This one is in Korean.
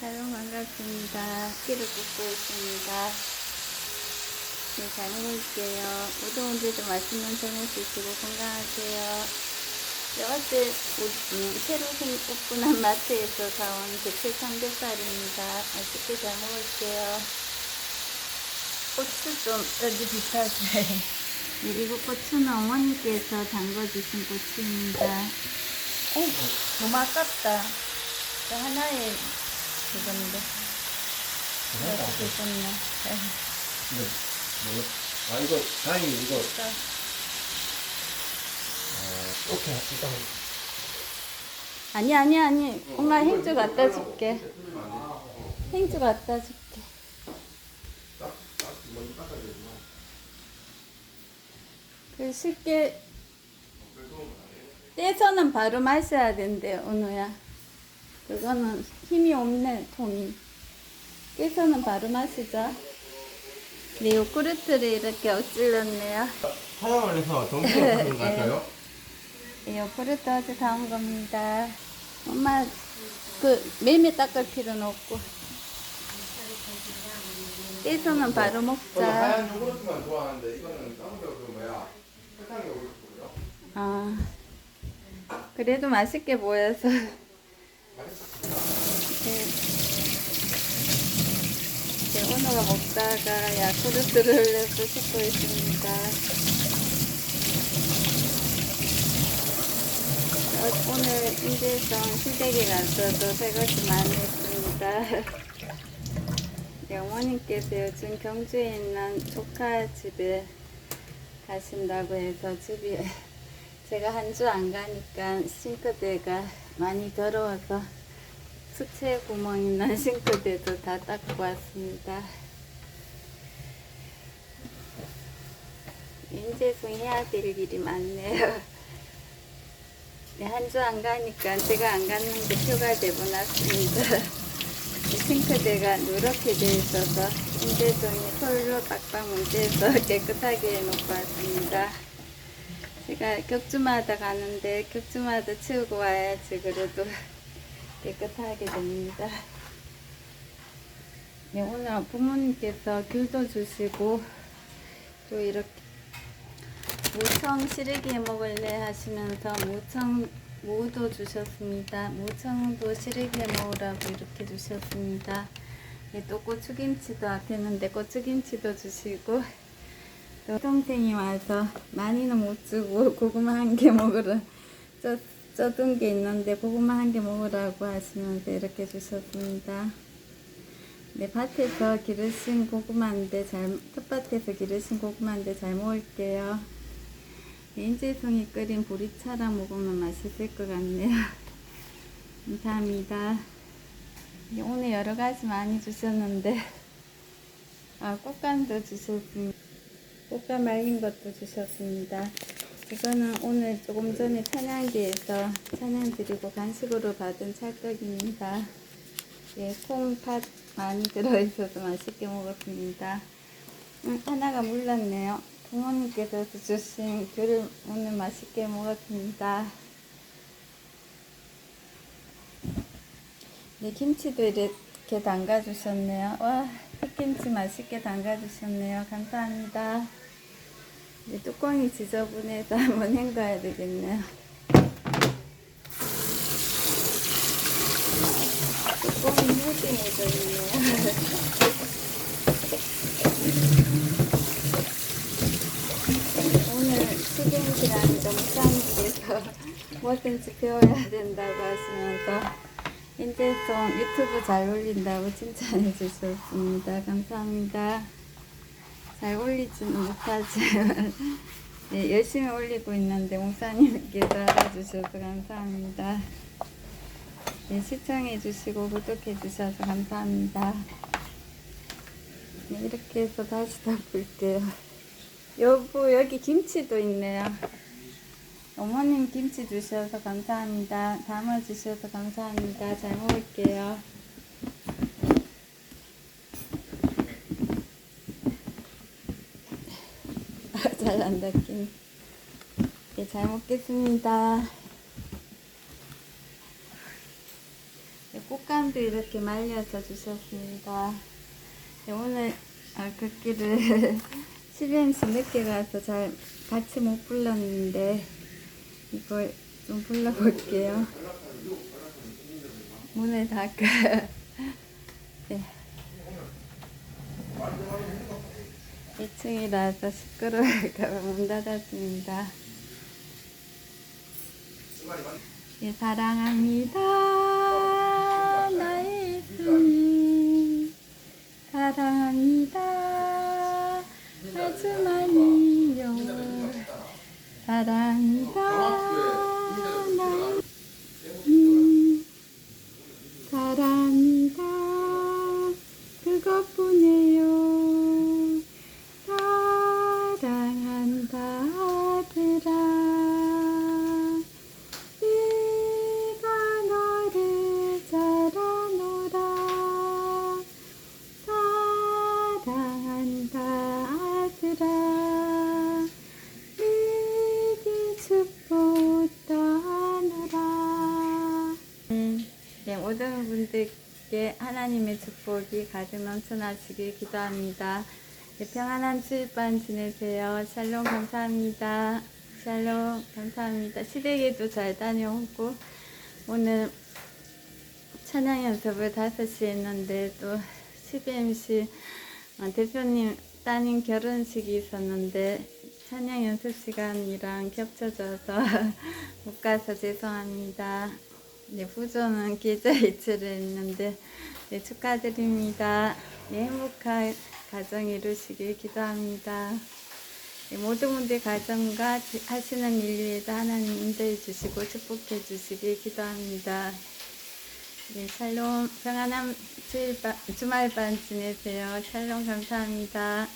촬영 반갑습니다. 끼를 굽고 있습니다. 네, 잘 먹을게요. 우동운들도 맛있는 저녁 드시고 건강하세요. 우- 음, 새로 생- 오픈한 마트에서 사온 대체 삼겹살입니다. 맛있게 잘 먹을게요. 고추 좀 여기 비싸게. 네, 이거 고추는 어머니께서 담궈주신 고추입니다. 어, 너무 아깝다. 저 하나에 그건데. 이렇게 있었네. 네. 뭐, 아, 이거, 다행히 이거, 자, 어, 오케이, 일단. 아니, 아니, 아니. 엄마 행주 갖다 줄게. 행주 갖다 줄게. 그 쉽게 떼서는 바로 마셔야 된대, 은우야. 그거는 힘이 없네, 톰이. 떼서는 바로 마시자. 네, 요구르트를 이렇게 엎질렀네요. 촬영을 해서 정신이 없는 것 같아요. 이 요구르트 어제 사온 겁니다. 엄마, 그, 매매 닦을 필요는 없고. 떼서는 바로 저는 먹자. 하얀 요구르트만 좋아하는데, 이거는 거그 뭐야, 설탕 요구르트고요. 아, 그래도 맛있게 보여서. 네. 이제 오늘가 먹다가 야쿠르트를 씻고 있습니다. 어, 오늘 인제성 시댁에 가서도 설거지 많이 했습니다. 네, 어머님께서 요즘 경주에 있는 조카 집에 가신다고 해서 집이 제가 한 주 안 가니까 싱크대가 많이 더러워서 수채 구멍 있는 싱크대도 다 닦고 왔습니다. 인제송 해야 될 일이 많네요. 네, 한 주 안 가니까 제가 안 갔는데 표가 되고 났습니다. 이 싱크대가 누렇게 되어 있어서 인제송이 솔로 빡빡 문제에서 깨끗하게 해놓고 왔습니다. 제가 격주마다 가는데 격주마다 치우고 와야지 그래도 깨끗하게 됩니다. 네, 오늘 부모님께서 귤도 주시고 또 이렇게 무청 시래기 먹을래 하시면서 무청 무도 주셨습니다. 무청도 시래기에 먹으라고 이렇게 주셨습니다. 네, 또 고추김치도 앞에는데 고추김치도 주시고 또 동생이 와서 많이는 못 주고 고구마 한 개 먹으라 쪄, 쪄둔 게 있는데 고구마 한 개 먹으라고 하시면서 이렇게 주셨습니다. 네, 밭에서 기르신 고구마인데 잘, 텃밭에서 기르신 고구마인데 잘 먹을게요. 인제송이 끓인 보리차랑 먹으면 맛있을 것 같네요. 감사합니다. 네, 오늘 여러 가지 많이 주셨는데, 아, 꽃감도 주셨습니다. 꽃감 말린 것도 주셨습니다. 이거는 오늘 조금 전에 찬양기에서 찬양 드리고 간식으로 받은 찰떡입니다. 예, 콩팥 많이 들어있어서 맛있게 먹었습니다. 음, 하나가 물렀네요. 부모님께서 주신 귤을 오늘 맛있게 먹었습니다. 네, 김치도 이렇게 담가주셨네요. 와, 흑김치 맛있게 담가주셨네요. 감사합니다. 네, 뚜껑이 지저분해서 한번 헹궈야 되겠네요. 뚜껑이 흙이 묻어있네요. 오늘 수경이랑 정상님께서 뭐든지 배워야 된다고 하시면서 인제송 유튜브 잘 올린다고 칭찬해 주셨습니다. 감사합니다. 잘 올리지는 못하지만 네, 열심히 올리고 있는데 목사님께서 알아주셔서 감사합니다. 네, 시청해 주시고 구독해 주셔서 감사합니다. 네, 이렇게 해서 다시 닦을게요. 여보 여기 김치도 있네요. 어머님 김치 주셔서 감사합니다. 담아 주셔서 감사합니다. 잘 먹을게요. 잘 안 닦인. 네, 잘 먹겠습니다. 네, 꽃감 빵도 이렇게 말려서 주셨습니다. 네, 오늘 아, 걷기를 12MC 늦게 가서 잘 같이 못 불렀는데 이걸 좀 불러볼게요. 문을 닫고 네. 2층이라서 시끄러울까봐 문 닫았습니다. 예, 사랑합니다. 나의 예수님. 사랑합니다. 많이요. 사랑합니다. 사랑합니다. 그것뿐이 모든 분들께 하나님의 축복이 가득 넘쳐나시길 기도합니다. 네, 평안한 주일밤 지내세요. 샬롬 감사합니다. 샬롬 감사합니다. 시댁에도 잘 다녀오고 오늘 찬양 연습을 5시에 했는데 또 12MC 어, 대표님 따님 결혼식이 있었는데 찬양 연습 시간이랑 겹쳐져서 못 가서 죄송합니다. 네, 부조는 계좌 이체를 했는데 네, 축하드립니다. 네, 행복한 가정 이루시길 기도합니다. 네, 모든 분들 가정과 지- 하시는 일 위에도 하나님 인도해 주시고 축복해 주시길 기도합니다. 네, 샬롬 평안한 주일 밤, 주말 밤 지내세요. 샬롬 감사합니다.